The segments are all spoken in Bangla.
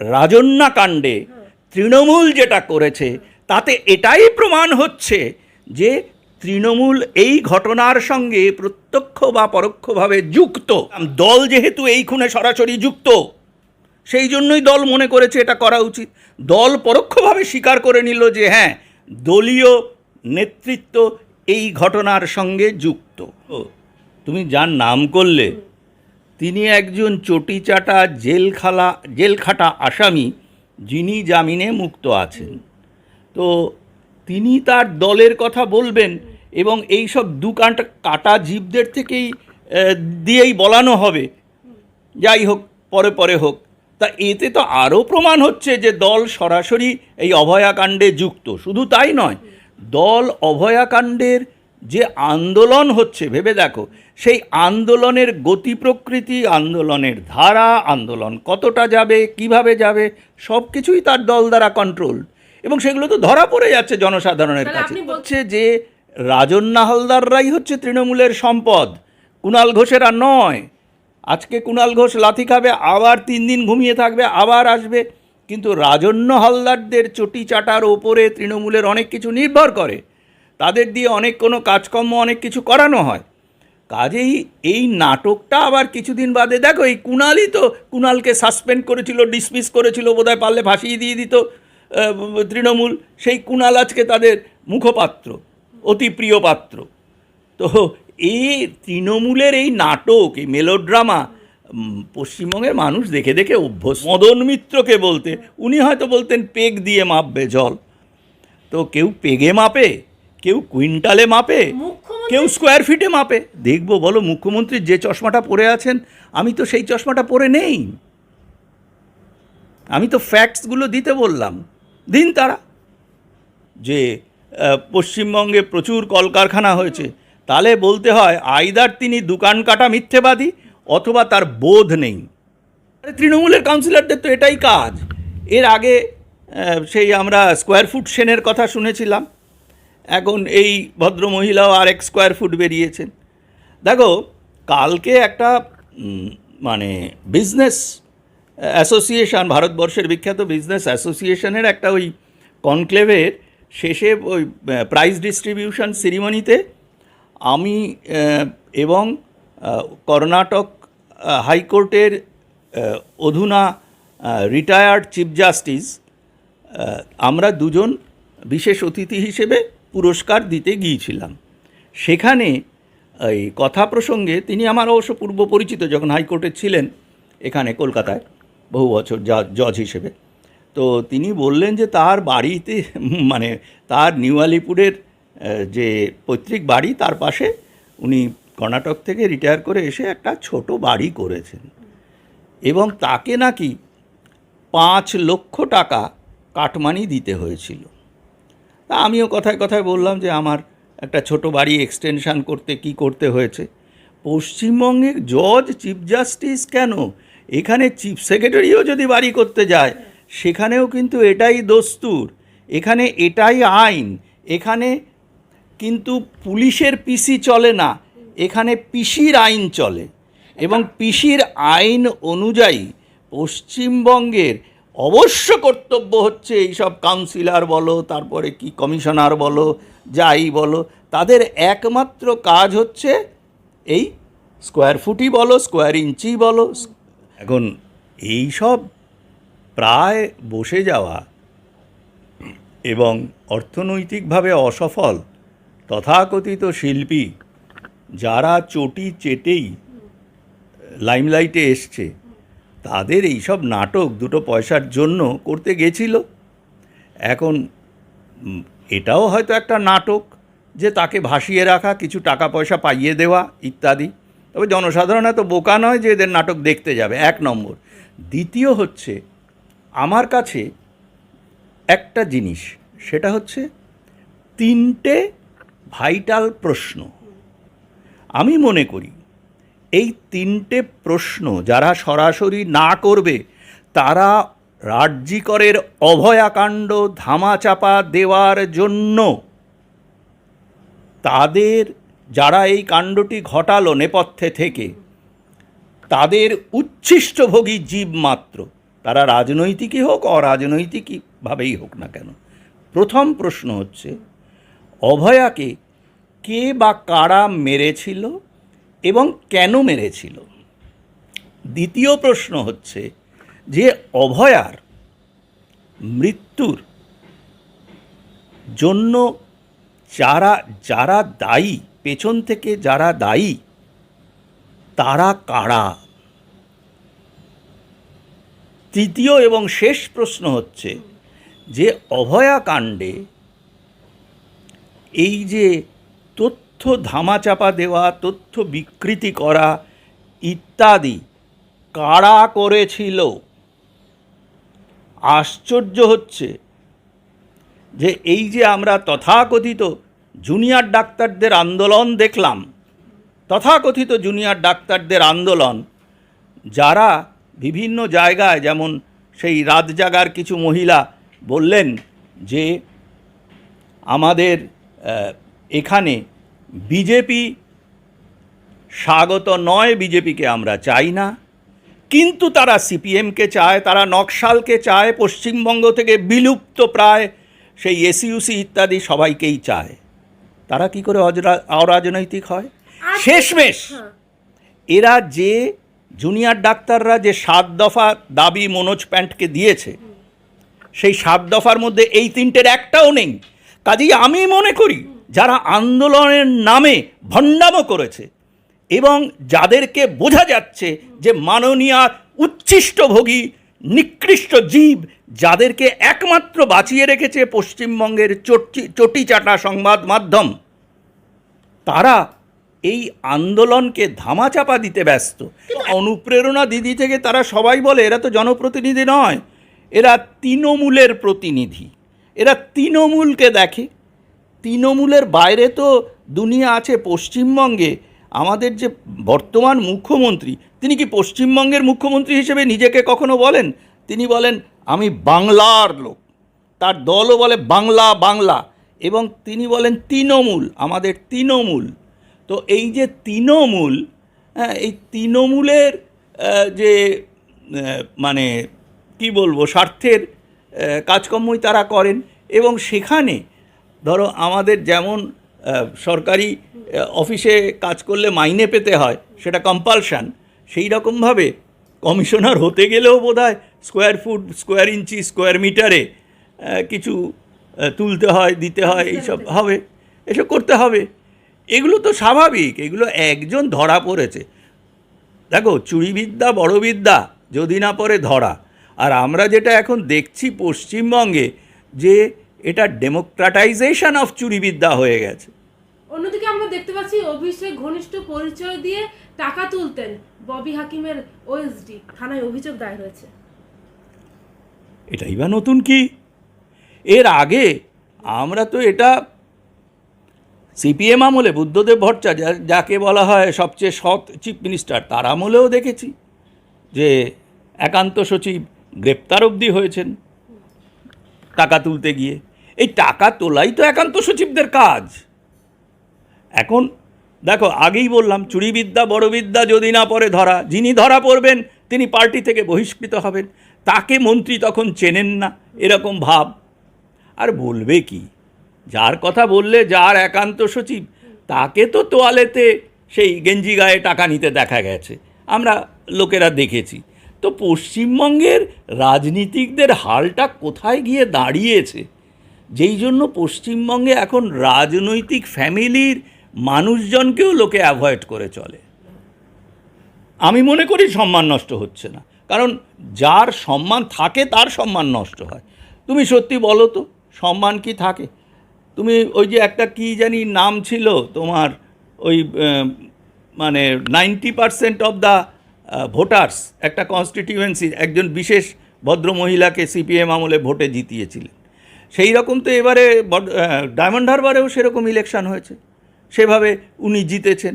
রাজন্যা কাণ্ডে তৃণমূল যেটা করেছে, তাতে এটাই প্রমাণ হচ্ছে যে তৃণমূল এই ঘটনার সঙ্গে প্রত্যক্ষ বা পরোক্ষভাবে যুক্ত। দল যেহেতু এই খুনে সরাসরি যুক্ত, সেই জন্যই দল মনে করেছে এটা করা উচিত। দল পরোক্ষভাবে স্বীকার করে নিল যে হ্যাঁ দলীয় নেতৃত্ব এই ঘটনার সঙ্গে যুক্ত। তুমি যার নাম করলে তিনি একজন চটিচাটা জেলখালা, জেলখাটা আসামি, যিনি জামিনে মুক্ত আছেন। তো তিনি তার দলের কথা বলবেন এবং এই সব দু কাটা কাটা জীবদের থেকেই দিয়েই বলানো হবে। যাই হোক, পরে পরে হোক। তা এতে তো আরও প্রমাণ হচ্ছে যে দল সরাসরি এই অভয়াকাণ্ডে যুক্ত। শুধু তাই নয়, দল অভয়াকাণ্ডের যে আন্দোলন হচ্ছে ভেবে দেখো সেই আন্দোলনের গতি প্রকৃতি আন্দোলনের ধারা আন্দোলন কতটা যাবে কীভাবে যাবে সব কিছুই তার দল দ্বারা কন্ট্রোল এবং সেগুলো তো ধরা পড়ে যাচ্ছে জনসাধারণের কাছে। হচ্ছে যে রাজন্না হালদাররাই হচ্ছে তৃণমূলের সম্পদ। কুণাল ঘোষেরা নয়। আজকে কুণাল ঘোষ লাথি খাবে আবার তিন দিন ঘুমিয়ে থাকবে আবার আসবে। কিন্তু রাজন্য হালদারদের চটি চাটার ওপরে তৃণমূলের অনেক কিছু নির্ভর করে। তাদের দিয়ে অনেক কোনো কাজকর্ম, অনেক কিছু করানো হয়। কাজেই এই নাটকটা আবার কিছুদিন বাদে, দেখো এই কুণালই তো কুণালকে সাসপেন্ড করেছিল, ডিসমিস করেছিল, বোধহয় পারলে ফাঁসিয়ে দিয়ে দিত তৃণমূল। সেই কুণাল আজকে তাদের মুখপাত্র, অতি প্রিয় পাত্র। তো এই তৃণমূলের এই নাটক, এই মেলোড্রামা পশ্চিমবঙ্গের মানুষ দেখে দেখে অভ্যস্ত। মদন মিত্রকে বলতে, উনি হয়তো বলতেন, পেগ দিয়ে মাপবে জল। তো কেউ পেগে মাপে? কেউ কুইন্টালে মাপে কেউ স্কোয়ার ফিটে মাপে। দেখব বলো মুখ্যমন্ত্রী যে চশমাটা পরে আছেন আমি তো সেই চশমাটা পরে নেই। আমি তো ফ্যাক্টসগুলো দিতে বললাম। দিন তারা। যে পশ্চিমবঙ্গে প্রচুর কলকারখানা হয়েছে তাহলে বলতে হয় আইদার তিনি দোকান কাটা মিথ্যেবাদী অথবা তার বোধ নেই। আরে তৃণমূলের কাউন্সিলরদের তো এটাই কাজ। এর আগে সেই আমরা স্কোয়ার ফুট সেনের কথা শুনেছিলাম। এখন এই ভদ্রমহিলাও আর এক স্কোয়ার ফুট বেরিয়েছেন। দেখো, কালকে একটা মানে বিজনেস অ্যাসোসিয়েশন ভারতবর্ষের বিখ্যাত বিজনেস অ্যাসোসিয়েশনের একটা ওই কনক্লেভের শেষে ওই প্রাইজ ডিস্ট্রিবিউশন সেরিমনিতে আমি এবং কর্ণাটক হাইকোর্টের অধুনা রিটায়ার্ড চিফ জাস্টিস আমরা দুজন বিশেষ অতিথি হিসেবে পুরস্কার দিতে গিয়েছিলাম। সেখানে এই কথা প্রসঙ্গে তিনি আমার অবশ্য পূর্ব পরিচিত যখন হাইকোর্টে ছিলেন, এখানে কলকাতায়, বহু বছর জজ- হিসেবে। তো তিনি বললেন যে তার বাড়িতে মানে তার নিউ আলিপুরের যে পৈতৃক বাড়ি, তার পাশে উনি কর্ণাটক থেকে রিটায়ার করে এসে একটা ছোট বাড়ি করেছেন। এবং তাকে নাকি পাঁচ লক্ষ টাকা কাটমানি দিতে হয়েছিল। তা আমিও কথায় কথায় বললাম যে আমার একটা ছোট বাড়ি এক্সটেনশান করতে কি করতে হয়েছে। পশ্চিমবঙ্গের জজ চিফ জাস্টিস কেন? এখানে চিফ সেক্রেটারিও যদি বাড়ি করতে যায়, সেখানেও কিন্তু এটাই দস্তুর। এখানে এটাই আইন। এখানে কিন্তু পুলিশের পিসি চলে না। এখানে পিসির আইন চলে। এবং পিসির আইন অনুযায়ী পশ্চিমবঙ্গের অবশ্য কর্তব্য হচ্ছে এইসব কাউন্সিলর বলো, তারপরে কি কমিশনার বলো, যাই বলো, তাদের একমাত্র কাজ হচ্ছে এই স্কোয়ার ফুটই বলো, স্কোয়ার ইঞ্চি বলো। এখন এই সব প্রায় বসে যাওয়া এবং অর্থনৈতিকভাবে অসফল তথাকথিত শিল্পী যারা চটি চেটেই লাইমলাইটে এসছে তাদের এইসব নাটক দুটো পয়সার জন্য করতে গেছিল। এখন এটাও হয়তো একটা নাটক যে তাকে ভাসিয়ে রাখা, কিছু টাকা পয়সা পাইয়ে দেওয়া ইত্যাদি। তবে জনসাধারণ এত বোকা নয় যে এদের নাটক দেখতে যাবে, এক নম্বর। দ্বিতীয় হচ্ছে, আমার কাছে একটা জিনিস, সেটা হচ্ছে তিনটে ভাইটাল প্রশ্ন। আমি মনে করি এই তিনটে প্রশ্ন যারা সরাসরি না করবে, তারা রাজ্যিকরের অভয়াকাণ্ড ধামাচাপা দেওয়ার জন্য তাদের, যারা এই কাণ্ডটি ঘটালো নেপথ্যে থেকে, তাদের উচ্ছিষ্টভোগী জীব মাত্র। তারা রাজনৈতিকই হোক, অরাজনৈতিকভাবেই হোক না কেন। প্রথম প্রশ্ন হচ্ছে, অভয়াকে কে বা কারা মেরেছিল? এবং কেন মেরেছিল? দ্বিতীয় প্রশ্ন হচ্ছে যে অভয়ার মৃত্যুর জন্য যারা যারা দায়ী, পেছন থেকে যারা দায়ী, তারা কারা? তৃতীয় এবং শেষ প্রশ্ন হচ্ছে যে অভয়াকাণ্ডে এই যে তথ্য ধামাচাপা দেওয়া, তথ্য বিকৃতি করা ইত্যাদি কারা করেছিল? আশ্চর্য হচ্ছে যে এই যে আমরা তথাকথিত জুনিয়র ডাক্তারদের আন্দোলন দেখলাম, তথাকথিত জুনিয়র ডাক্তারদের আন্দোলন, যারা বিভিন্ন জায়গায় যেমন সেই রাত জাগার কিছু মহিলা বললেন যে আমাদের এখানে বিজেপি স্বাগত নয় বিজেপিকে আমরা চাই না কিন্তু তারা সিপিএমকে চায় তারা নকশালকে চায় পশ্চিমবঙ্গ থেকে বিলুপ্ত প্রায় সেই এসইউসি ইত্যাদি সবাইকেই চায়। তারা কি করে অজরা- অরাজনৈতিক হয়? শেষমেশ হ্যাঁ। এরা যে জুনিয়র ডাক্তাররা যে সাত দফা দাবি মনোজ প্যান্টকে দিয়েছে সেই সাত দফার মধ্যে এই তিনটের একটাও নেই। কাজেই আমি মনে করি যারা আন্দোলনের নামে ভণ্ডামো করেছে এবং যাদেরকে বোঝা যাচ্ছে যে মাননীয় উচ্ছিষ্টভোগী, নিকৃষ্ট জীব, যাদেরকে একমাত্র বাঁচিয়ে রেখেছে পশ্চিমবঙ্গের চটি, চটিচাটা সংবাদ মাধ্যম, তারা এই আন্দোলনকে ধামাচাপা দিতে ব্যস্ত। অনুপ্রেরণা দিদি থেকে তারা সবাই বলে, এরা তো জনপ্রতিনিধি নয়, এরা তৃণমূলের প্রতিনিধি। এরা তৃণমূলকে দেখে। তৃণমূলের বাইরে তো দুনিয়া আছে পশ্চিমবঙ্গে। আমাদের যে বর্তমান মুখ্যমন্ত্রী তিনি কি পশ্চিমবঙ্গের মুখ্যমন্ত্রী হিসেবে নিজেকে কখনো বলেন? তিনি বলেন আমি বাংলার লোক। তার দলও বলে বাংলা বাংলা। এবং তিনি বলেন তৃণমূল আমাদের তৃণমূল। তো এই যে তৃণমূল হ্যাঁ, এই তৃণমূলের যে মানে কি বলব স্বার্থের কাজকর্মই তারা করেন এবং সেখানে ধরো আমাদের যেমন সরকারি অফিসে কাজ করলে মাইনে পেতে হয় সেটা কম্পালশান সেই রকমভাবে কমিশনার হতে গেলেও বোধহয় square foot square inch square মিটারে কিছু তুলতে হয় দিতে হয় এইসব হবে এসব করতে হবে। এগুলো তো স্বাভাবিক এগুলো একজন ধরা পড়েছে। দেখো চুরিবিদ্যা বড় বিদ্যা যদি না পরে ধরা। আর আমরা যেটা এখন দেখছি পশ্চিমবঙ্গে যে এটা ডেমোক্রাটাইজেশন অফ চুরিবিদ্যা হয়ে গেছে। অন্যদিকে আমরা দেখতে পাচ্ছি অভিষেক ঘনিষ্ঠ পরিচয় দিয়ে টাকা তুলতেন ববি হাকিমের ওএসডি থানায় অভিযোগ দায়ের হয়েছে। এটাই বা নতুন কি? এর আগে আমরা তো এটা সিপিএম আমলে বুদ্ধদেব ভট্টাচার্য যা- যাকে বলা হয় সবচেয়ে সৎ চিফ মিনিস্টার তার আমলেও দেখেছি যে একান্ত সচিব গ্রেপ্তার অবধি হয়েছেন টাকা তুলতে গিয়ে। এই টাকা তোলাই তো একান্ত সচিবদের কাজ। এখন দেখো, আগেই বললাম, চুরিবিদ্যা, বড়বিদ্যা যদি না পড়ে ধরা, যিনি ধরা পড়বেন, তিনি পার্টি থেকে বহিষ্কৃত হবেন। তাকে মন্ত্রী তখন চেনেন না, এরকম ভাব। আর বলবে কি? যার কথা বললে যার একান্ত সচিব, তাকে তো তোয়ালেতে সেই গেঞ্জি গায়ে টাকা নিতে দেখা গেছে। আমরা লোকেরা দেখেছি। তো পশ্চিমবঙ্গের রাজনীতিকদের হালটা কোথায় গিয়ে দাঁড়িয়েছে? যেই জন্য পশ্চিমবঙ্গে এখন রাজনৈতিক ফ্যামিলির মানুষজনকেও লোকে অ্যাভয়েড করে চলে। আমি মনে করি সম্মান নষ্ট হচ্ছে না। কারণ যার সম্মান থাকে, তার সম্মান নষ্ট হয়। তুমি সত্যি বলো তো, সম্মান কি থাকে? তুমি ওই যে একটা কি জানি নাম ছিল তোমার ওই মানে ninety percent of the voters, একটা কনস্টিটিউয়েন্সি একজন বিশেষ ভদ্রমহিলাকে সিপিএম আমলে ভোটে জিতিয়েছিলেন। সেই রকম তো এবারে ডায়মন্ড হারবারেও সেরকম ইলেকশন হয়েছে। সেভাবে উনি জিতেছেন।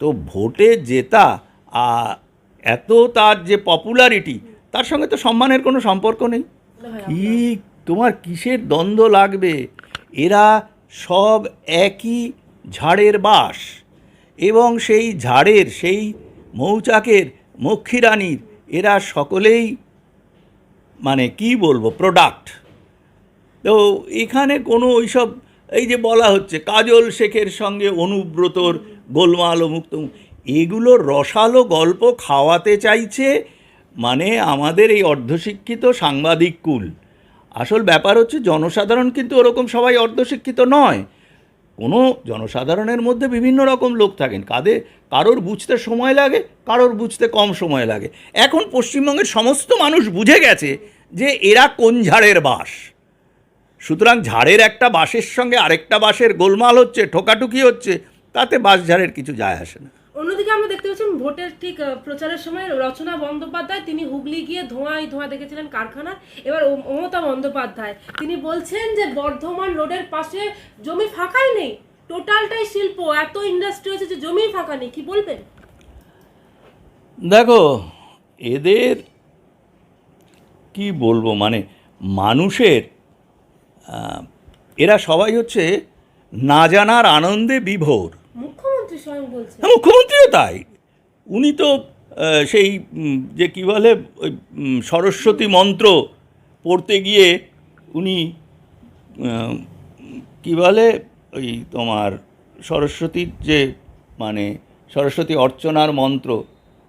তো ভোটে জেতা এত তার যে পপুলারিটি তার সঙ্গে তো সম্মানের কোনো সম্পর্ক নেই। কি তোমার কিসের দ্বন্দ্ব লাগবে? এরা সব একই ঝাড়ের বাস এবং সেই ঝাড়ের সেই মৌচাকের মক্ষী রানীর এরা সকলেই মানে কি বলব প্রোডাক্ট তো এখানে কোনো ওইসব, এই যে বলা হচ্ছে, কাজল শেখের সঙ্গে অনুব্রতর গোলমাল মুক্ত এগুলো রসালো গল্প খাওয়াতে চাইছে মানে আমাদের এই অর্ধশিক্ষিত সাংবাদিক কুল। আসল ব্যাপার হচ্ছে জনসাধারণ কিন্তু ওরকম সবাই অর্ধশিক্ষিত নয়। কোনো জনসাধারণের মধ্যে বিভিন্ন রকম লোক থাকেন। কাদের, কারোর বুঝতে সময় লাগে, কারোর বুঝতে কম সময় লাগে। এখন পশ্চিমবঙ্গের সমস্ত মানুষ বুঝে গেছে যে এরা কোন ঝাড়ের বাস সুতরাং ঝাড়ের একটা বাঁশের সঙ্গে আরেকটা বাঁশের গোলমাল হচ্ছে ঠোকাটুকি হচ্ছে তাতে বাঁশ ঝাড়ের কিছু যায় আসে না। অন্যদিকে আমরা দেখতে পাচ্ছি ভোটের ঠিক প্রচারের সময় রচনা বন্দ্যোপাধ্যায় তিনি হুগলি গিয়ে ধোঁয়ায় ধোঁয়া দেখেছিলেন কারখানা এবার মমতা বন্দ্যোপাধ্যায় তিনি বলছেন যে বর্ধমান রোডের পাশে জমি ফাঁকাই নেই টোটালটাই শিল্প এত ইন্ডাস্ট্রি হয়েছে যে জমি ফাঁকা নেই কি বলবেন? দেখো এদের কি বলব মানে মানুষের এরা সবাই হচ্ছে না জানার আনন্দে বিভোর। মুখ্যমন্ত্রী স্বয়ং বলছেন। হ্যাঁ মুখ্যমন্ত্রীও তাই। উনি তো সেই যে কী বলে ওই সরস্বতী মন্ত্র পড়তে গিয়ে উনি কী বলে ওই তোমার সরস্বতীর যে মানে সরস্বতী অর্চনার মন্ত্র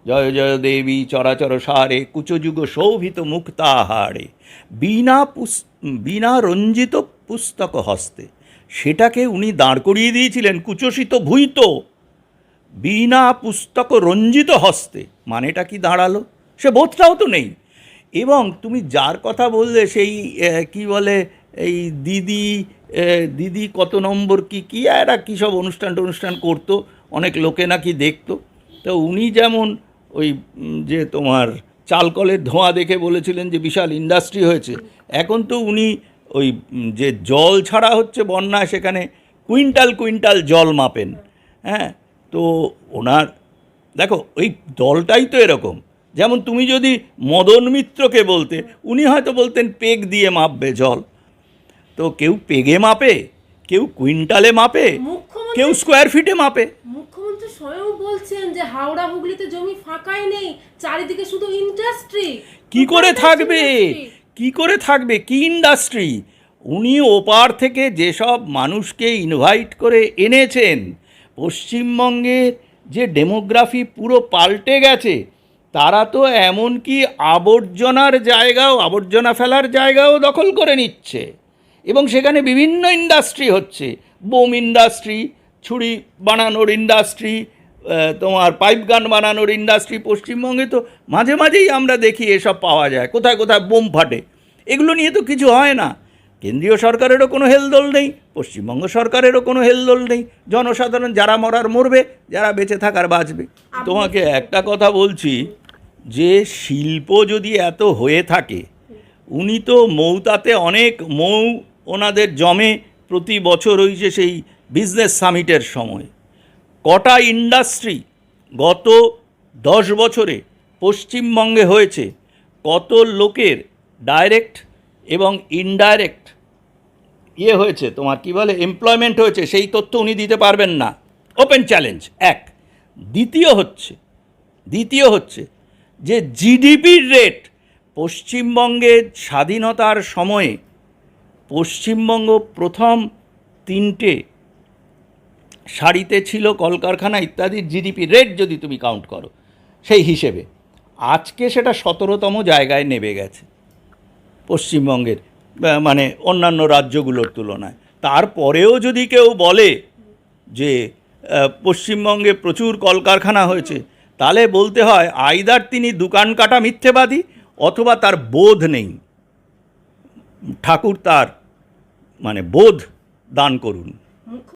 জয় জয় দেবী চরাচর সারে কুচযুগ শোভিত মুক্তাহারে বিনা পুস বিনা রঞ্জিত পুস্তক হস্তে। সেটাকে উনি দাঁড় করিয়ে দিয়েছিলেন কুচসিত ভুইত। বিনা পুস্তক রঞ্জিত হস্তে। মানেটা কি দাঁড়াল? সে বোধটাও তো নেই। এবং তুমি যার কথা বললে, সেই কি বলে, এই দিদি দিদি কত নম্বর কি কি একটা কী সব অনুষ্ঠান টনুষ্ঠান করতো, অনেক লোকে নাকি দেখতো। তো উনি যেমন ওই যে তোমার চালকলের ধোঁয়া দেখে বলেছিলেন যে বিশাল ইন্ডাস্ট্রি হয়েছে। এখন তো উনি ওই যে জল ছাড়া হচ্ছে বন্যা সেখানে কুইন্টাল কুইন্টাল জল মাপেন। হ্যাঁ তো ওনার দেখো ওই দলটাই তো এরকম। যেমন তুমি যদি মদন মিত্রকে বলতে উনি হয়তো বলতেন পেগ দিয়ে মাপবে জল। তো কেউ পেগে মাপে কেউ কুইন্টালে মাপে কেউ স্কোয়ার ফিটে মাপে। স্বয়ং বলছেন যে হাওড়া হুগলিতে জমি ফাঁকাই নেই চারিদিকে শুধু ইন্ডাস্ট্রি কি করে থাকবে? কি করে থাকবে? কি ইন্ডাস্ট্রি উনি ওপার থেকে যেসব মানুষকে ইনভাইট করে এনেছেন পশ্চিমবঙ্গের যে ডেমোগ্রাফি পুরো পাল্টে গেছে তারা তো এমনকি আবর্জনার জায়গাও আবর্জনা ফেলার জায়গাও দখল করে নিচ্ছে। এবং সেখানে বিভিন্ন ইন্ডাস্ট্রি হচ্ছে বোম ইন্ডাস্ট্রি ছুরি বানানোর ইন্ডাস্ট্রি তোমার পাইপ গান বানানোর ইন্ডাস্ট্রি পশ্চিমবঙ্গে তো মাঝে মাঝেই আমরা দেখি এসব পাওয়া যায়। কোথায় কোথায় বোম ফাটে। এগুলো নিয়ে তো কিছু হয় না। কেন্দ্রীয় সরকারেরও কোনো হেলদোল নেই পশ্চিমবঙ্গ সরকারেরও কোনো হেলদোল নেই। জনসাধারণ যারা মরার মরবে যারা বেঁচে থাকার বাঁচবে। তোমাকে একটা কথা বলছি যে শিল্প যদি এত হয়ে থাকে উনি তো মৌতাতে অনেক মৌ ওনাদের জমে প্রতি বছর হয়েছে সেই বিজনেস সামিটের সময়। কটা ইন্ডাস্ট্রি গত দশ বছরে পশ্চিমবঙ্গে হয়েছে, কত লোকের ডাইরেক্ট এবং ইনডাইরেক্ট ইয়ে হয়েছে, তোমার কি বলে এমপ্লয়মেন্ট হয়েছে, সেই তথ্য উনি দিতে পারবেন না। ওপেন চ্যালেঞ্জ এক। দ্বিতীয় হচ্ছে দ্বিতীয় হচ্ছে যে জিডিপির রেট পশ্চিমবঙ্গের স্বাধীনতার সময়ে পশ্চিমবঙ্গ প্রথম তিনটে সারিতে ছিল, কলকারখানা ইত্যাদির জিডিপি রেট যদি তুমি কাউন্ট করো, সেই হিসেবে। আজকে সেটা সতেরোতম জায়গায় নেমে গেছে। পশ্চিমবঙ্গের মানে অন্যান্য রাজ্যগুলোর তুলনায়। তারপরেও যদি কেউ বলে যে পশ্চিমবঙ্গে প্রচুর কলকারখানা হয়েছে, তাহলে বলতে হয় আইদার তিনি দোকান কাটা মিথ্যেবাদী অথবা তার বোধ নেই। ঠাকুর তার মানে বোধ দান করুন।